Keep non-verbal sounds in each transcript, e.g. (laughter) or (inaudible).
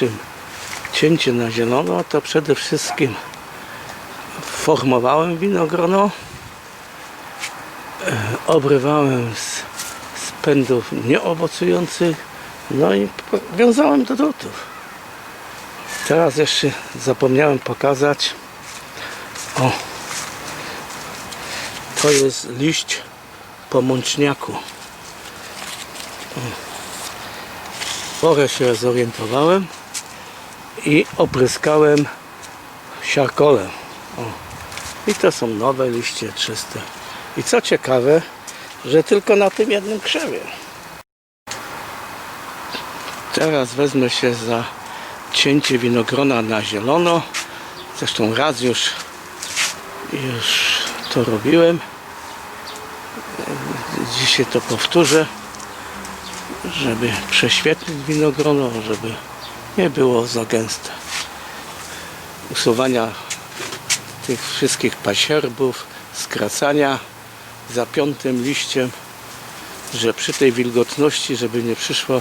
pierwszym cięciu na zielono to przede wszystkim formowałem winogrono, e, obrywałem z, z pędów nieowocujących, no i po- wiązałem do drutów. Teraz jeszcze zapomniałem pokazać. O, to jest liść pomączniaku. O. Porę się zorientowałem i opryskałem siarkolem. O. I to są nowe liście czyste. I co ciekawe, że tylko na tym jednym krzewie. Teraz wezmę się za cięcie winogrona na zielono. Zresztą raz już, już to robiłem. Dzisiaj to powtórzę, żeby prześwietlić winogrono, żeby nie było za gęste. Usuwania tych wszystkich pasierbów, skracania za piątym liściem, że przy tej wilgotności, żeby nie przyszło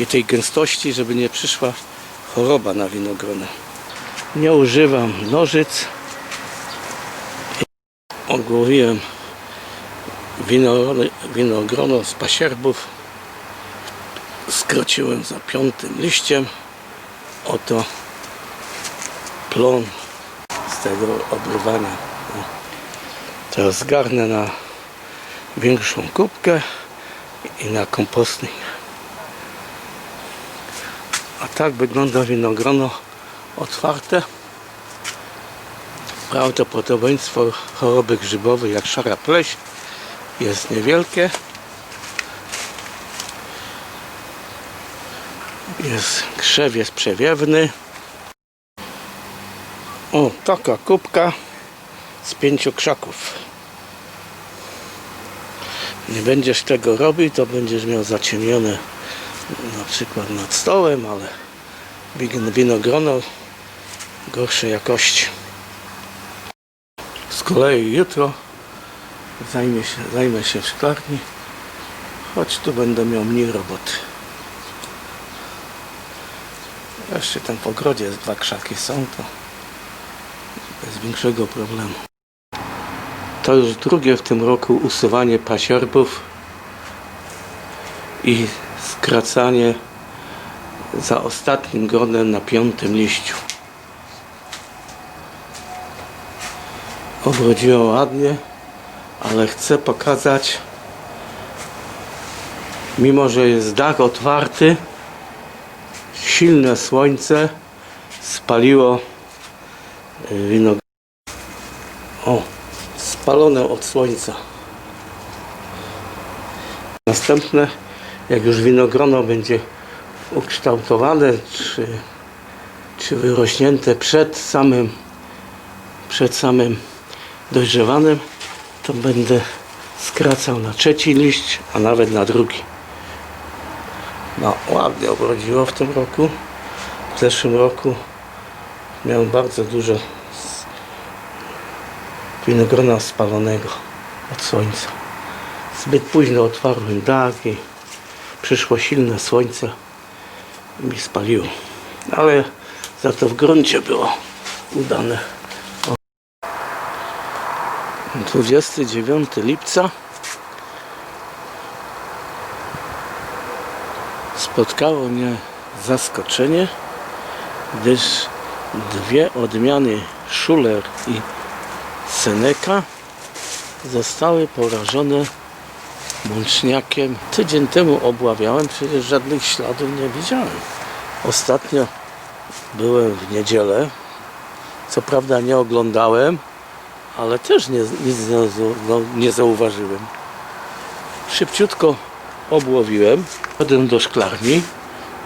i tej gęstości, żeby nie przyszła choroba na winogrono. Nie używam nożyc. Ogłowiłem wino, winogrono z pasierbów. Skróciłem za piątym liściem. Oto plon z tego obrywania. Teraz zgarnę na większą kubkę i na kompostnik. A tak wygląda winogrono otwarte. Prawdopodobieństwo choroby grzybowej jak szara pleś jest niewielkie. Jest krzew jest przewiewny. O, taka kubka z pięciu krzaków. Nie będziesz tego robił, to będziesz miał zaciemnione na przykład nad stołem, ale win- winogrono gorszej jakości. Z kolei jutro zajmę się, zajmę się w szklarni, choć tu będę miał mniej roboty. Jeszcze tam w ogrodzie dwa krzaki są, to bez większego problemu. To już drugie w tym roku usuwanie pasierbów i skracanie za ostatnim gronem na piątym liściu. Obrodziło ładnie, ale chcę pokazać, mimo że jest dach otwarty, silne słońce spaliło y, wino. O, spalone od słońca. Następne, jak już winogrono będzie ukształtowane, czy, czy wyrośnięte przed samym, przed samym dojrzewanym, to będę skracał na trzeci liść, a nawet na drugi. No, ładnie obrodziło w tym roku. W zeszłym roku miałem bardzo dużo winogrona spalonego od słońca. Zbyt późno otwarłem dach przyszło silne słońce i mi spaliło. Ale za to w gruncie było udane. O. 29 lipca spotkało mnie zaskoczenie, gdyż dwie odmiany Schuller i Seneca zostały porażone mączniakiem. Tydzień temu obławiałem, przecież żadnych śladów nie widziałem. Ostatnio byłem w niedzielę, co prawda nie oglądałem, ale też nie, nic nie, zau- nie zauważyłem. Szybciutko obłowiłem, poszedłem do szklarni,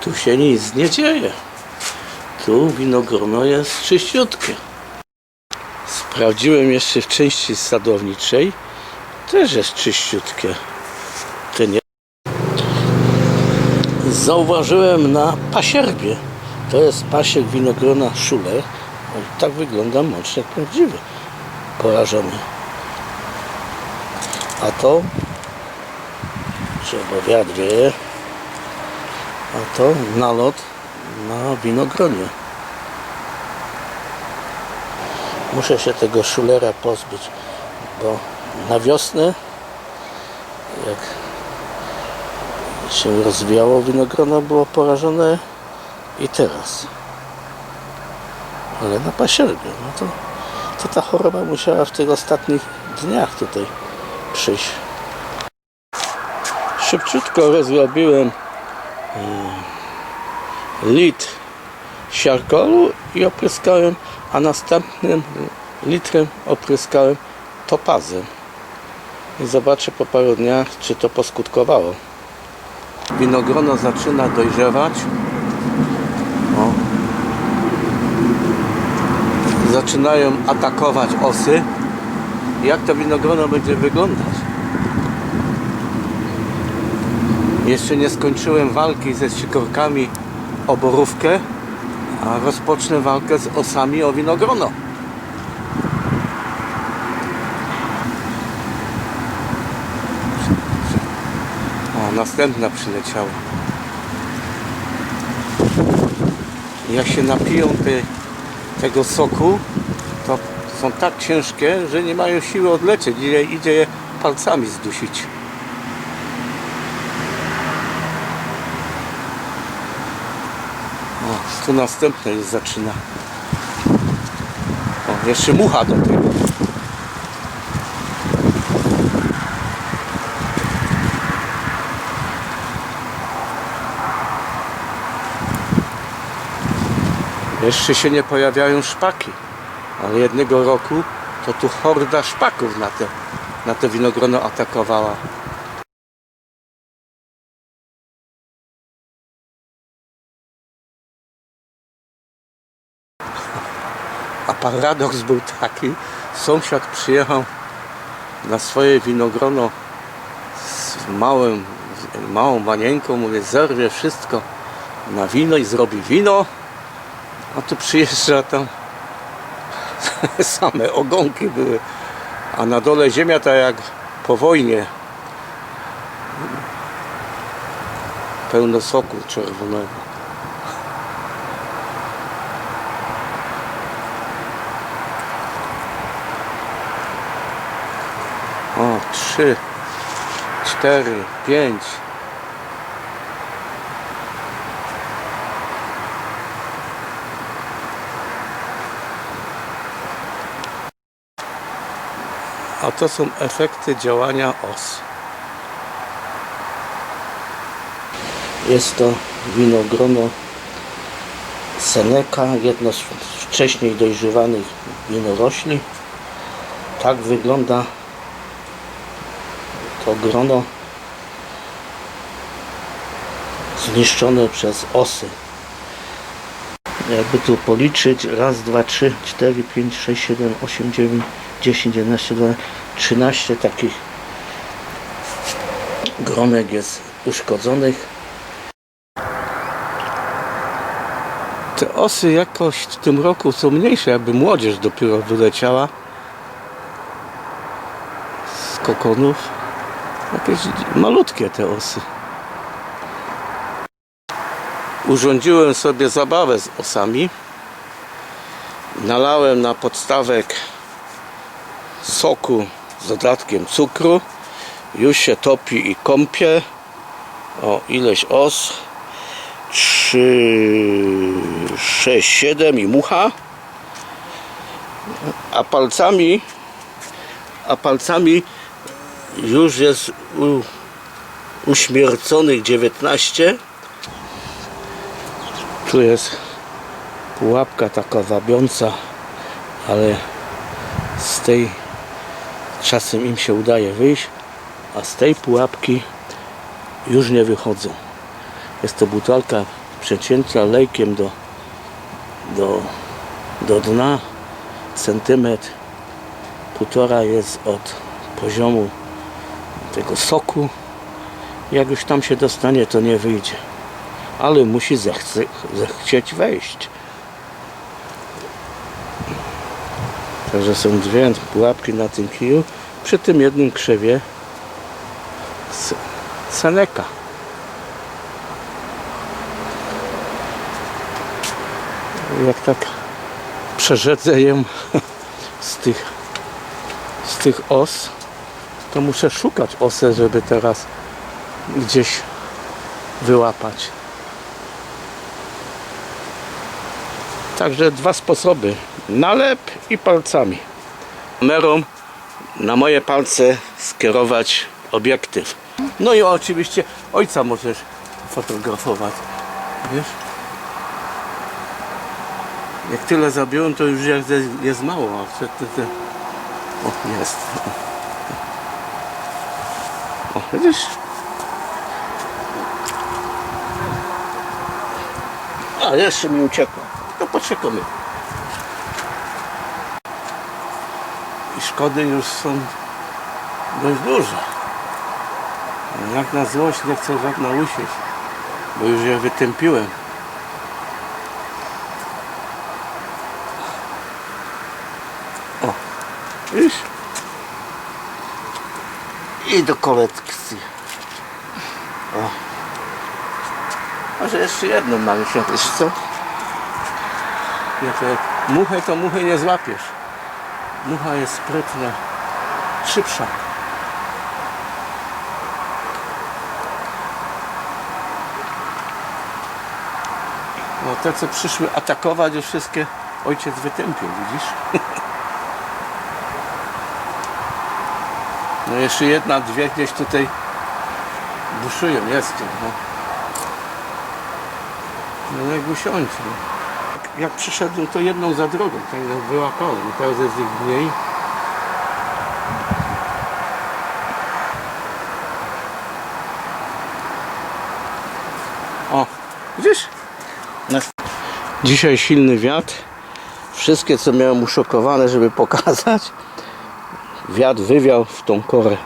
tu się nic nie dzieje. Tu winogrono jest czyściutkie. Sprawdziłem jeszcze w części sadowniczej, też jest czyściutkie. Te nie... Zauważyłem na pasierbie, to jest pasiek winogrona Schuller. Tak wygląda mącznik prawdziwy, porażony. A to, że bo wiatr wieje, a to nalot na winogronie. Muszę się tego szulera pozbyć, bo na wiosnę, jak się rozwijało winogrono, było porażone i teraz. Ale na pasierbiu, no to, to ta choroba musiała w tych ostatnich dniach tutaj przyjść. Szybciutko rozrobiłem litr siarkolu i opryskałem, a następnym litrem opryskałem topazem. I zobaczę po paru dniach, czy to poskutkowało. Winogrono zaczyna dojrzewać. O. Zaczynają atakować osy. Jak to winogrono będzie wyglądać? Jeszcze nie skończyłem walki ze sikorkami o borówkę, a rozpocznę walkę z osami o winogrono. O, następna przyleciała. Jak się napiją te, tego soku, to są tak ciężkie, że nie mają siły odlecieć. Idzie, idzie je palcami zdusić. O, tu następne już zaczyna. O, jeszcze mucha do tego. Jeszcze się nie pojawiają szpaki, ale jednego roku to tu horda szpaków na te, na te winogrono atakowała. Paradoks był taki, sąsiad przyjechał na swoje winogrono z małym, małą manieńką, mówię, zerwie wszystko na wino i zrobi wino, a tu przyjeżdża tam (laughs) same ogonki były, a na dole ziemia tak jak po wojnie pełno soku czerwonego. O, trzy, cztery, pięć. A to są efekty działania os. Jest to winogrono Seneca, jedno z wcześniej dojrzewanych winorośli. Tak wygląda to grono zniszczone przez osy. Jakby tu policzyć, raz, dwa, trzy, cztery, pięć, sześć, siedem, osiem, dziewięć, dziesięć, jedenaście, dwanaście, trzynaście takich gronek jest uszkodzonych. Te osy jakoś w tym roku są mniejsze, jakby młodzież dopiero wyleciała z kokonów. Jakieś malutkie te osy. Urządziłem sobie zabawę z osami. Nalałem na podstawek soku z dodatkiem cukru. Już się topi i kąpie. O, ileś os. 3, 6, 7 i mucha. A palcami a palcami już jest u, uśmierconych 19. Tu jest pułapka taka wabiąca, ale z tej czasem im się udaje wyjść, a z tej pułapki już nie wychodzą. Jest to butelka przecięta lejkiem do, do, do dna, centymetr, półtora jest od poziomu tego soku. Jak już tam się dostanie, to nie wyjdzie. Ale musi zechce, zechcieć wejść. Także są dwie pułapki na tym kiju. Przy tym jednym krzewie Seneka. Jak tak przerzedzę ją (laughs) z tych, z tych os, to muszę szukać osę, żeby teraz gdzieś wyłapać. Także dwa sposoby. Nalep i palcami. Kamerą na moje palce skierować obiektyw. No i oczywiście ojca możesz fotografować. Wiesz? Jak tyle zabiłem, to już jest, mało, O, jest. Widzisz? A, jeszcze mi uciekło. To poczekamy. I szkody już są dość duże. Jak na złość nie chcę żadna usiąść, bo już je wytępiłem. O, widzisz? I do kolekcji. O. Może jeszcze jedną mamy wiesz co? Jak muchę to muchę nie złapiesz. Mucha jest sprytna, szybsza. No te co przyszły atakować już wszystkie ojciec wytępił, widzisz? (laughs) No jeszcze jedna, dwie gdzieś tutaj buszują, jest tu, no. No jak usiądź, no. Jak przyszedłem to jedną za drugą, tak jak wyłapałem, teraz jest ich mniej. O, widzisz? Dzisiaj silny wiatr. Wszystkie co miałem uszokowane, żeby pokazać. Wiatr wywiał w tą korę.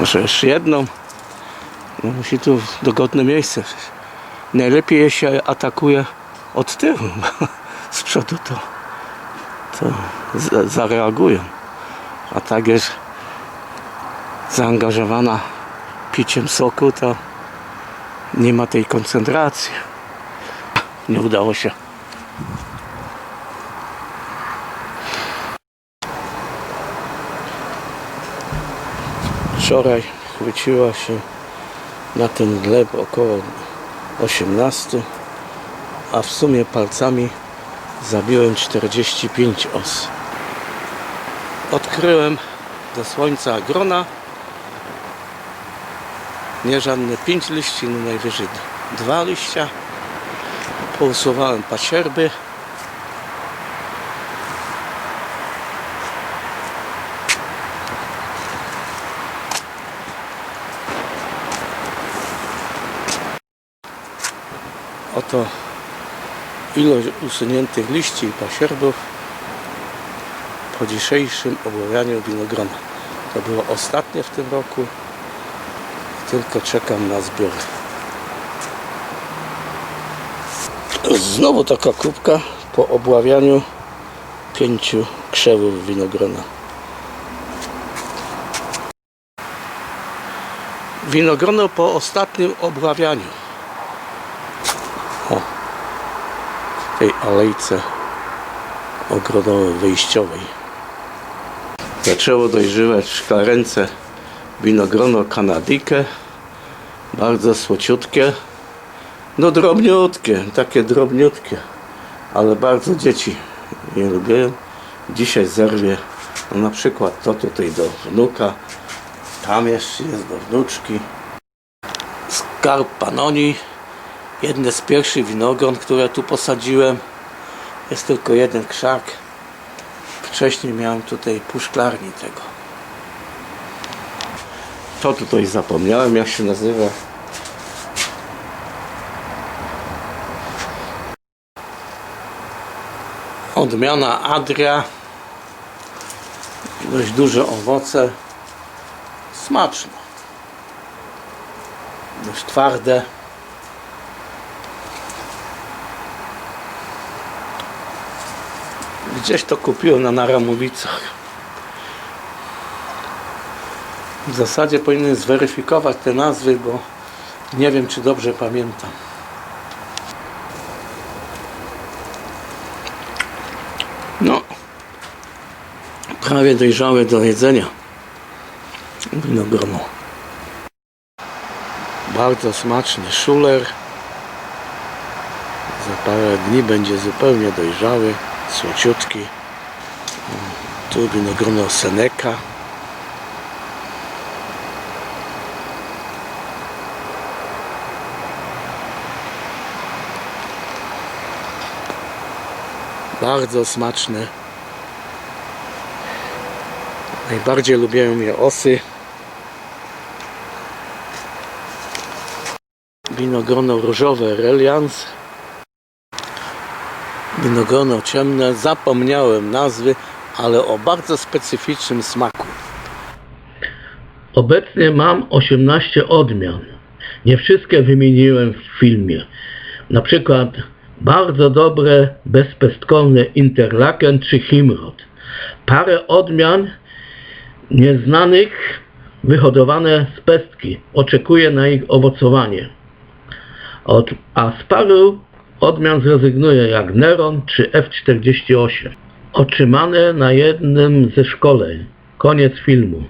Może jeszcze jedną. No, musi tu dogodne miejsce. Najlepiej je się atakuje od tyłu. (laughs) Z przodu to, to za- zareagują. A tak jest zaangażowana piciem soku, to nie ma tej koncentracji. Nie udało się. Wczoraj chwyciła się na ten gleb około 18, a w sumie palcami zabiłem 45 os. Odkryłem do słońca grona. Nie żadne 5 liści, no najwyżej dwa liścia. Pousuwałem pasierby. Oto ilość usuniętych liści i pasierbów po dzisiejszym obławianiu winogrona. To było ostatnie w tym roku. Tylko czekam na zbiór. Znowu taka kubka po obławianiu pięciu krzewów winogrona. Winogrono po ostatnim obławianiu. O, w tej alejce ogrodowej wyjściowej. Zaczęło dojrzewać szklarence winogrono kanadykę. Bardzo słociutkie. No drobniutkie, takie drobniutkie. Ale bardzo dzieci je lubią. Dzisiaj zerwie no na przykład to tutaj do wnuka. Tam jeszcze jest do wnuczki. Skarb Panoni. Jedne z pierwszych winogron, które tu posadziłem. Jest tylko jeden krzak. Wcześniej miałem tutaj pół szklarni tego. To tutaj zapomniałem jak się nazywa. Odmiana Adria. Dość duże owoce. Smaczne. Dość twarde. Gdzieś to kupiłem na Naramowicach. W zasadzie powinien zweryfikować te nazwy, bo nie wiem, czy dobrze pamiętam. No, prawie dojrzałe do jedzenia. Winogrono. Bardzo smaczny szuler. Za parę dni będzie zupełnie dojrzały, słociutki. Tu winogrono Seneca. Bardzo smaczne. Najbardziej lubię je osy. Winogrono różowe Reliance. Winogrono ciemne. Zapomniałem nazwy, ale o bardzo specyficznym smaku. Obecnie mam 18 odmian. Nie wszystkie wymieniłem w filmie. Na przykład bardzo dobre bezpestkowe Interlaken czy Himrod. Parę odmian nieznanych wyhodowane z pestki. Oczekuję na ich owocowanie. A z paru odmian zrezygnuję jak Neron czy F48. Otrzymane na jednym ze szkoleń. Koniec filmu.